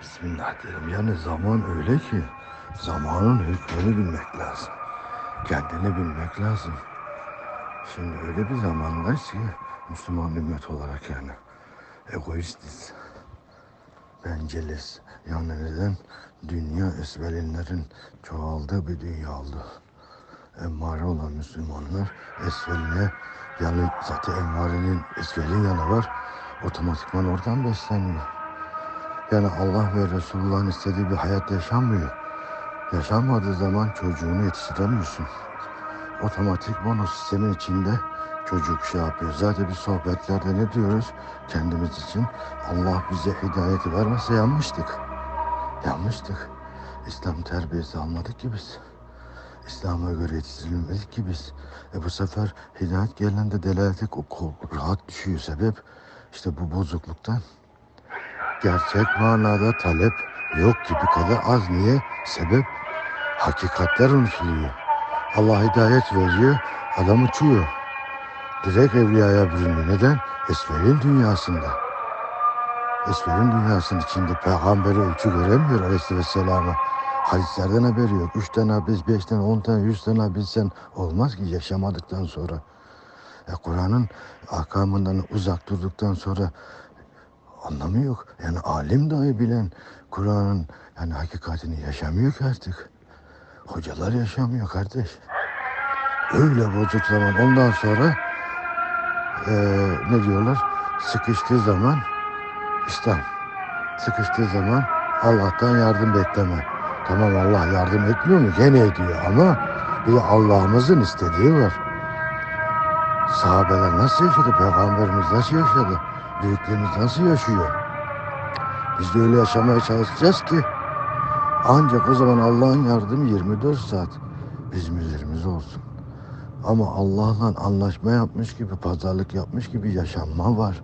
Bismillah diyelim. Yani zaman öyle ki zamanın hükmünü bilmek lazım. Kendini bilmek lazım. Şimdi öyle bir zamandayız ki Müslüman ümmet olarak yani egoistiz. Benciliz. Yani neden? Dünya esvelinlerin çoğaldığı bir dünya oldu. Emmare olan Müslümanlar esveline yani zaten emmarenin esvelin yanı var. Otomatikman oradan besleniyor. Yani Allah ve Resulullah'ın istediği bir hayat yaşanmıyor. Yaşanmadığı zaman çocuğunu yetiştiremiyorsun. Otomatikman o sistemin içinde çocuk şey yapıyor. Zaten biz sohbetlerde ne diyoruz? Kendimiz için Allah bize hidayeti vermese yanmıştık. Yanmıştık. İslam terbiyesi almadık ki biz. İslam'a göre yetiştirilmedik ki biz. E bu sefer hidayet gelende delaleti ko- ko- rahat düşüyor. Sebep işte bu bozukluktan. Gerçek manada talep yok gibi kadar az. Niye? Sebep hakikatler unutuluyor. Allah hidayet veriyor, adam uçuyor. Direkt evliyaya bürünüyor. Neden? Esfer'in dünyasında. Esfer'in dünyasının içinde peygamberi ölçü göremiyor aleyhisselam'a. Hadislerden haberi yok. Üç tane hadis, beş tane, on tane, yüz tane bilsen olmaz ki yaşamadıktan sonra. E, Kur'an'ın ahkamından uzak durduktan sonra anlamı yok. Yani alim dahi bilen Kur'an'ın yani hakikatini yaşamıyor ki artık. Hocalar yaşamıyor kardeş. Öyle bozuk zaman ondan sonra eee, ne diyorlar? Sıkıştığı zaman İslam. Sıkıştığı zaman Allah'tan yardım bekleme. Tamam Allah yardım etmiyor mu? Gene ediyor ama bir Allah'ımızın istediği var. Sahabeler nasıl yaşadı? Peygamberimiz nasıl yaşadı? Büyüklerimiz nasıl yaşıyor? Biz de öyle yaşamaya çalışacağız ki ancak o zaman Allah'ın yardımı 24 saat bizim üzerimize olsun. Ama Allah'la anlaşma yapmış gibi, pazarlık yapmış gibi yaşanma var.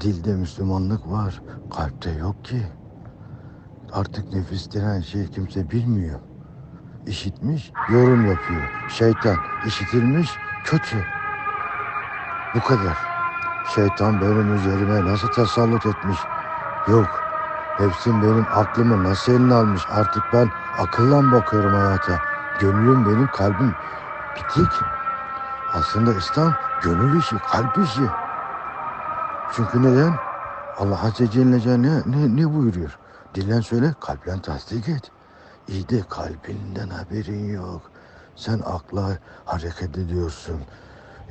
Dilde Müslümanlık var, kalpte yok ki. Artık nefis denen şey kimse bilmiyor. İşitmiş, yorum yapıyor. Şeytan işitilmiş, kötü. Bu kadar. Şeytan benim üzerime nasıl tasallut etmiş? Yok. Hepsini benim aklımı nasıl eline almış? Artık ben akılla bakıyorum hayata. Gönlüm benim, kalbim bitik. Aslında İslam gönül işi, kalp işi. Çünkü neden? Allah Azze Celle ne, ne, ne buyuruyor? Dillen söyle, kalplen tasdik et. İyi de kalbinden haberin yok. Sen akla hareket ediyorsun.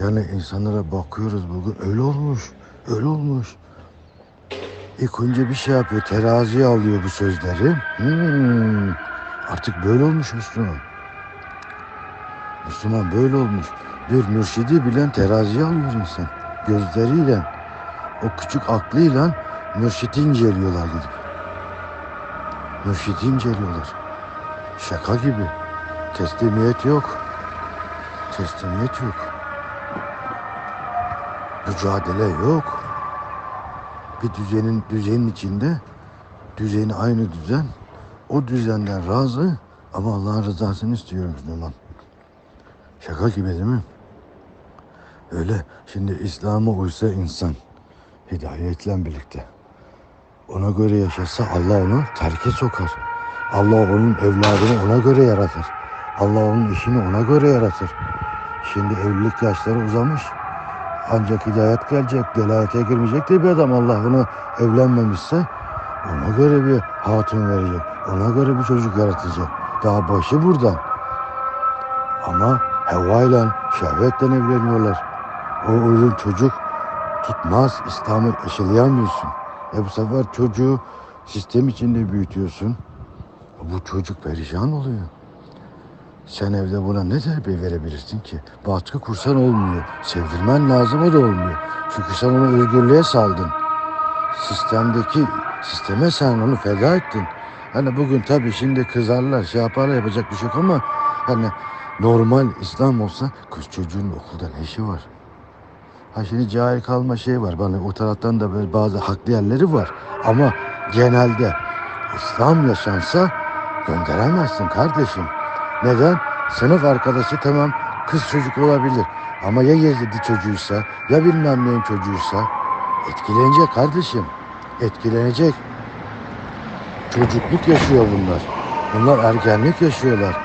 Yani insanlara bakıyoruz bugün öyle olmuş, öyle olmuş. İlk önce bir şey yapıyor, teraziye alıyor bu sözleri. Hmm, artık böyle olmuş Müslüman. Müslüman böyle olmuş. Bir mürşidi bilen teraziye alıyor insan. Gözleriyle, o küçük aklıyla mürşidi inceliyorlar gidip. Mürşidi inceliyorlar. Şaka gibi. Teslimiyet yok. Teslimiyet yok. Mücadele yok. Bir düzenin düzenin içinde düzeni aynı düzen. O düzenden razı ama Allah'ın rızasını istiyor Müslüman. Şaka gibi değil mi? Öyle. Şimdi İslam'a uysa insan hidayetle birlikte. Ona göre yaşasa Allah onu terke sokar. Allah onun evladını ona göre yaratır. Allah onun işini ona göre yaratır. Şimdi evlilik yaşları uzamış. Ancak hidayet gelecek, delayete girmeyecek diye bir adam Allah onu evlenmemişse ona göre bir hatun verecek. Ona göre bir çocuk yaratacak. Daha başı buradan. Ama heva ile şehvetle evleniyorlar. O uygun çocuk tutmaz. İslam'ı aşılayamıyorsun. E bu sefer çocuğu sistem içinde büyütüyorsun. Bu çocuk perişan oluyor. Sen evde buna ne terbiye verebilirsin ki? Baskı kursan olmuyor. Sevdirmen lazım o da olmuyor. Çünkü sen onu özgürlüğe saldın. Sistemdeki, sisteme sen onu feda ettin. Hani bugün tabii şimdi kızarlar, şey yaparlar yapacak bir şey yok ama hani normal İslam olsa kız çocuğun okulda ne işi var? Ha şimdi cahil kalma şey var. Bana o taraftan da böyle bazı haklı yerleri var. Ama genelde İslam yaşansa gönderemezsin kardeşim. Neden? Sınıf arkadaşı tamam kız çocuk olabilir. Ama ya Yezidi çocuğuysa ya bilmem neyin çocuğuysa etkilenecek kardeşim. Etkilenecek. çocukluk yaşıyor bunlar. Bunlar ergenlik yaşıyorlar.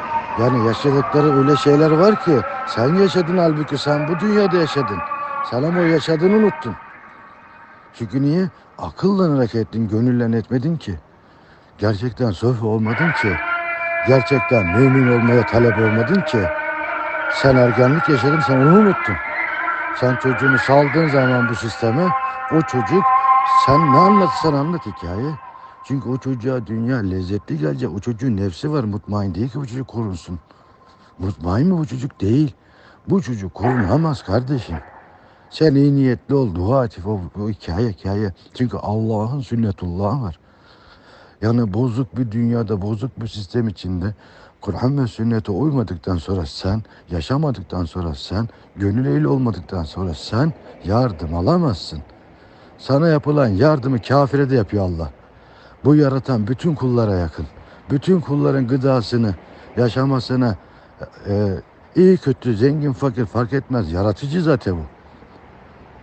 Yani yaşadıkları öyle şeyler var ki sen yaşadın halbuki sen bu dünyada yaşadın. Sen ama yaşadığını unuttun. Çünkü niye? Akılla hareket ettin, gönülle etmedin ki. Gerçekten sofi olmadın ki. Gerçekten mümin olmaya talep olmadın ki. Sen ergenlik yaşadın, sen onu unuttun. Sen çocuğunu saldığın zaman bu sisteme o çocuk sen ne anlatırsan anlat hikaye. Çünkü o çocuğa dünya lezzetli gelecek. O çocuğun nefsi var. Mutmain değil ki bu çocuk korunsun. Mutmain mi bu çocuk? Değil. Bu çocuk korunamaz kardeşim. Sen iyi niyetli ol, dua et. O, o hikaye hikaye. Çünkü Allah'ın sünnetullahı var. Yani bozuk bir dünyada, bozuk bir sistem içinde Kur'an ve sünnete uymadıktan sonra sen, yaşamadıktan sonra sen, gönül ehli olmadıktan sonra sen yardım alamazsın. Sana yapılan yardımı kafire de yapıyor Allah. Bu yaratan bütün kullara yakın. Bütün kulların gıdasını, yaşamasını, e, iyi kötü, zengin fakir fark etmez. Yaratıcı zaten bu.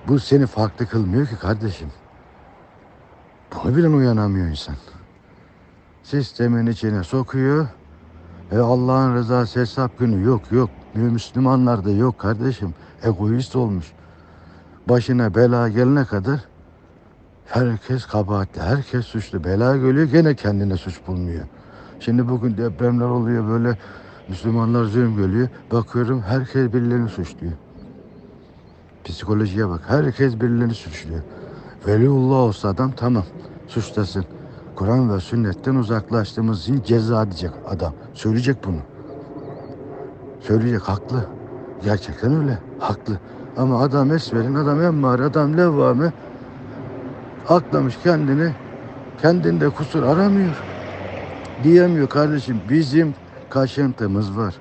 Bu seni farklı kılmıyor ki kardeşim. Bunu bile uyanamıyor insan. Sistemin içine sokuyor. E Allah'ın rızası hesap günü yok yok. Müslümanlar da yok kardeşim. Egoist olmuş. Başına bela gelene kadar herkes kabahatli, herkes suçlu. Bela geliyor gene kendine suç bulmuyor. Şimdi bugün depremler oluyor böyle Müslümanlar zulüm geliyor. Bakıyorum herkes birilerini suçluyor. Psikolojiye bak. Herkes birilerini suçluyor. Veliullah olsa adam tamam suçlasın. Kur'an ve sünnetten uzaklaştığımız için ceza edecek adam. Söyleyecek bunu. Söyleyecek haklı. Gerçekten öyle. Haklı. Ama adam esverin, adam emmari, adam levvame aklamış kendini. Kendinde kusur aramıyor. Diyemiyor kardeşim. Bizim kaşıntımız var.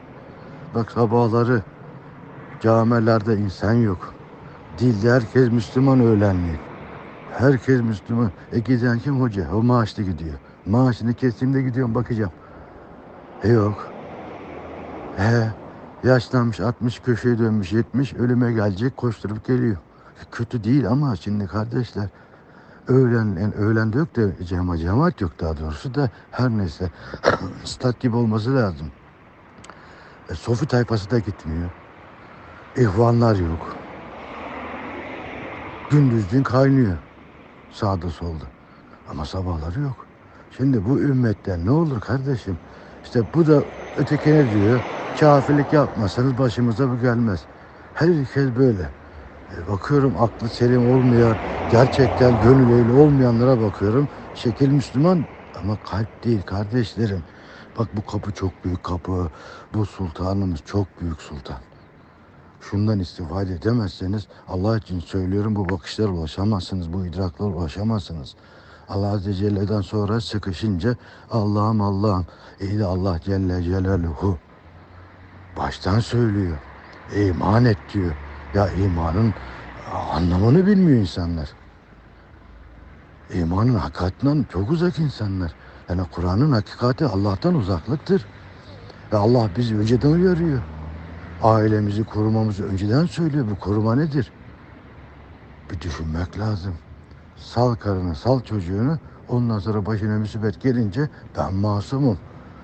Bak sabahları camilerde insan yok. Dilde herkes Müslüman öğlenliği. Herkes Müslüman. E giden kim hoca? O maaşlı gidiyor. Maaşını kesimde gidiyorum bakacağım. E yok. He yaşlanmış 60 köşeye dönmüş 70 ölüme gelecek koşturup geliyor. E, kötü değil ama şimdi kardeşler öğlen, yani öğlen de yok da cema, cemaat yok daha doğrusu da her neyse stat gibi olması lazım. E, Sofi tayfası da gitmiyor. İhvanlar yok. Gündüzün kaynıyor. Sağda solda. Ama sabahları yok. Şimdi bu ümmetten ne olur kardeşim? İşte bu da ötekine diyor. Kafirlik yapmasanız başımıza bu gelmez. Herkes böyle. E, bakıyorum aklı selim olmayan, gerçekten gönül ehli olmayanlara bakıyorum. Şekil Müslüman ama kalp değil kardeşlerim. Bak bu kapı çok büyük kapı. Bu sultanımız çok büyük sultan şundan istifade edemezseniz Allah için söylüyorum bu bakışlara ulaşamazsınız, bu idraklara ulaşamazsınız. Allah Azze Celle'den sonra sıkışınca Allah'ım Allah'ım iyi de Allah Celle Celaluhu baştan söylüyor. İman et diyor. Ya imanın anlamını bilmiyor insanlar. İmanın hakikatinden çok uzak insanlar. Yani Kur'an'ın hakikati Allah'tan uzaklıktır. Ve Allah bizi önceden uyarıyor. Ailemizi korumamızı önceden söylüyor. Bu koruma nedir? Bir düşünmek lazım. Sal karını, sal çocuğunu. Ondan sonra başına musibet gelince ben masumum.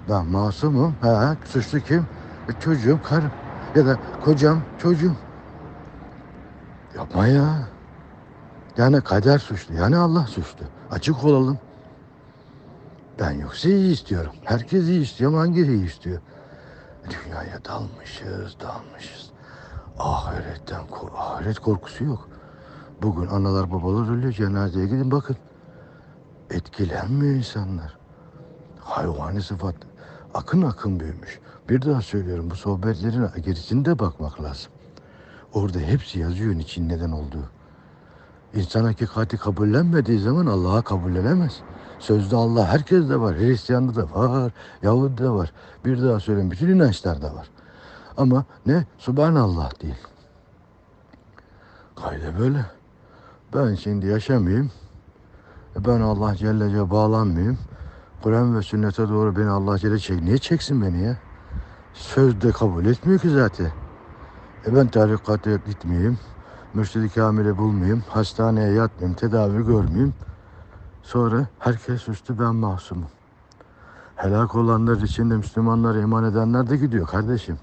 Ben masumum. Ha, suçlu kim? E, çocuğum, karım. Ya da kocam, çocuğum. Yapma ya. Yani kader suçlu. Yani Allah suçlu. Açık olalım. Ben yoksa iyi istiyorum. Herkes iyi istiyor ama hangi iyi istiyor? Dünyaya dalmışız, dalmışız. Ahiretten, ahiret korkusu yok. Bugün analar babalar ölüyor, cenazeye gidin bakın. Etkilenmiyor insanlar. Hayvani sıfat akın akın büyümüş. Bir daha söylüyorum bu sohbetlerin gerisinde bakmak lazım. Orada hepsi yazıyor için neden olduğu. İnsan hakikati kabullenmediği zaman Allah'a kabullenemez. Sözde Allah herkes de var. Hristiyan'da da var. Yahudi de var. Bir daha söyleyeyim bütün inançlarda var. Ama ne? Subhanallah değil. Kayda böyle. Ben şimdi yaşamayayım. E Ben Allah Celle Celle bağlanmayayım. Kur'an ve sünnete doğru beni Allah Celle çek. Niye çeksin beni ya? Sözde kabul etmiyor ki zaten. E ben tarikata gitmeyeyim. Mürşidi Kamil'i bulmayayım. Hastaneye yatmayayım. Tedavi görmeyeyim. Sonra herkes suçlu ben masumum. Helak olanlar içinde Müslümanlara iman edenler de gidiyor kardeşim.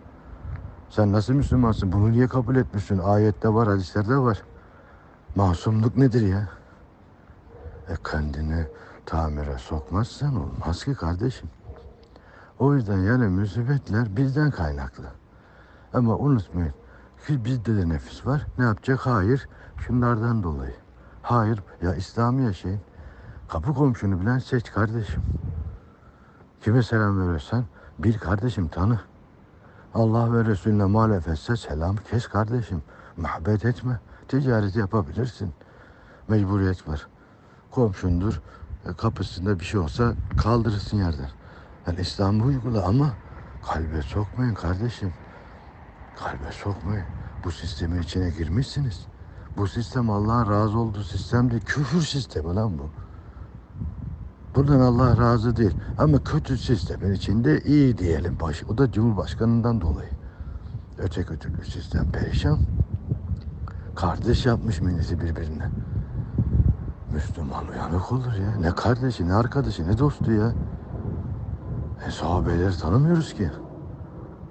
Sen nasıl Müslümansın? Bunu niye kabul etmişsin? Ayette var, hadislerde var. Masumluk nedir ya? E kendini tamire sokmazsan olmaz ki kardeşim. O yüzden yani musibetler bizden kaynaklı. Ama unutmayın ki bizde de nefis var. Ne yapacak? Hayır. Şunlardan dolayı. Hayır. Ya İslam'ı yaşayın. Kapı komşunu bilen seç kardeşim. Kime selam verirsen bil kardeşim tanı. Allah ve Resulüne muhalefetse selam kes kardeşim. Muhabbet etme. Ticaret yapabilirsin. Mecburiyet var. Komşundur. e, Kapısında bir şey olsa kaldırırsın yerden. Yani İslam'ı uygula ama kalbe sokmayın kardeşim. Kalbe sokmayın. Bu sistemin içine girmişsiniz. Bu sistem Allah'ın razı olduğu sistem değil. Küfür sistemi lan bu. Buradan Allah razı değil. Ama kötü sistemin içinde iyi diyelim. Baş, o da Cumhurbaşkanından dolayı. Öte kötülü sistem perişan. Kardeş yapmış milleti birbirine. Müslüman uyanık olur ya. Ne kardeşi, ne arkadaşı, ne dostu ya. E sahabeleri tanımıyoruz ki.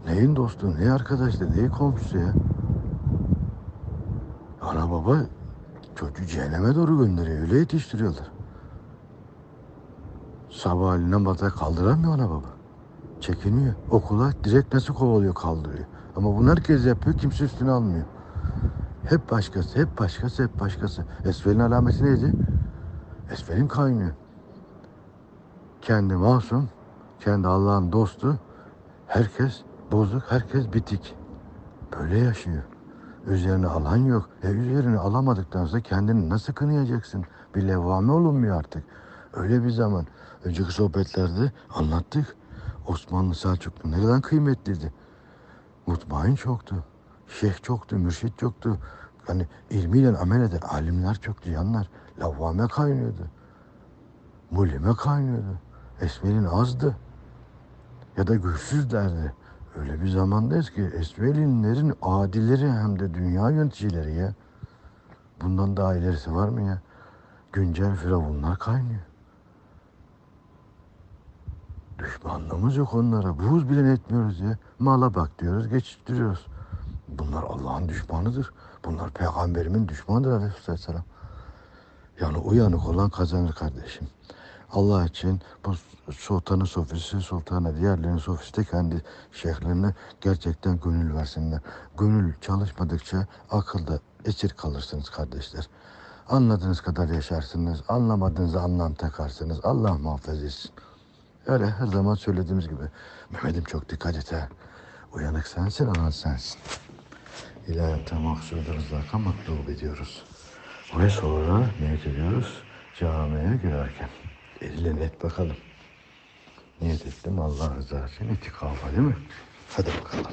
Neyin dostu, ne arkadaşı, neyin komşusu ya. Ana baba çocuğu cehenneme doğru gönderiyor. Öyle yetiştiriyorlar. Sabahleyin namaza kaldıramıyor ana baba. Çekiniyor. Okula direkt nasıl kovalıyor kaldırıyor. Ama bunu herkes yapıyor kimse üstüne almıyor. Hep başkası, hep başkası, hep başkası. Esfel'in alameti neydi? Esfel'in kaynıyor. Kendi masum, kendi Allah'ın dostu. Herkes bozuk, herkes bitik. Böyle yaşıyor. Üzerine alan yok. E üzerine alamadıktan sonra kendini nasıl kınayacaksın? Bir levvame olunmuyor artık. Öyle bir zaman. Önceki sohbetlerde anlattık. Osmanlı Selçuklu ne kadar kıymetliydi. Mutmain çoktu. Şeyh çoktu, mürşit çoktu. Hani ilmiyle amel eden alimler çoktu, yanlar. Lavvame kaynıyordu. Mulime kaynıyordu. Esmer'in azdı. Ya da güçsüzlerdi. Öyle bir zamandayız ki Esmer'inlerin adileri hem de dünya yöneticileri ya. Bundan daha ilerisi var mı ya? Güncel firavunlar kaynıyor. Düşmanlığımız yok onlara. Buğz bile etmiyoruz ya. Mala bak diyoruz, geçiştiriyoruz. Bunlar Allah'ın düşmanıdır. Bunlar peygamberimin düşmanıdır aleyhisselam. Yani uyanık olan kazanır kardeşim. Allah için bu sultanın sofisi, sultana diğerlerinin sofisi de kendi şeyhlerine gerçekten gönül versinler. Gönül çalışmadıkça akılda esir kalırsınız kardeşler. Anladığınız kadar yaşarsınız, anlamadığınızı anlam takarsınız. Allah muhafaza etsin. Öyle her zaman söylediğimiz gibi. Mehmet'im çok dikkat et ha. Uyanık sensin, anan sensin. İlahiyata maksudu rızaka matlub ediyoruz. Ve sonra niyet ediyoruz camiye girerken. Elle et bakalım. Niyet ettim Allah rızası için itikafa değil mi? Hadi bakalım.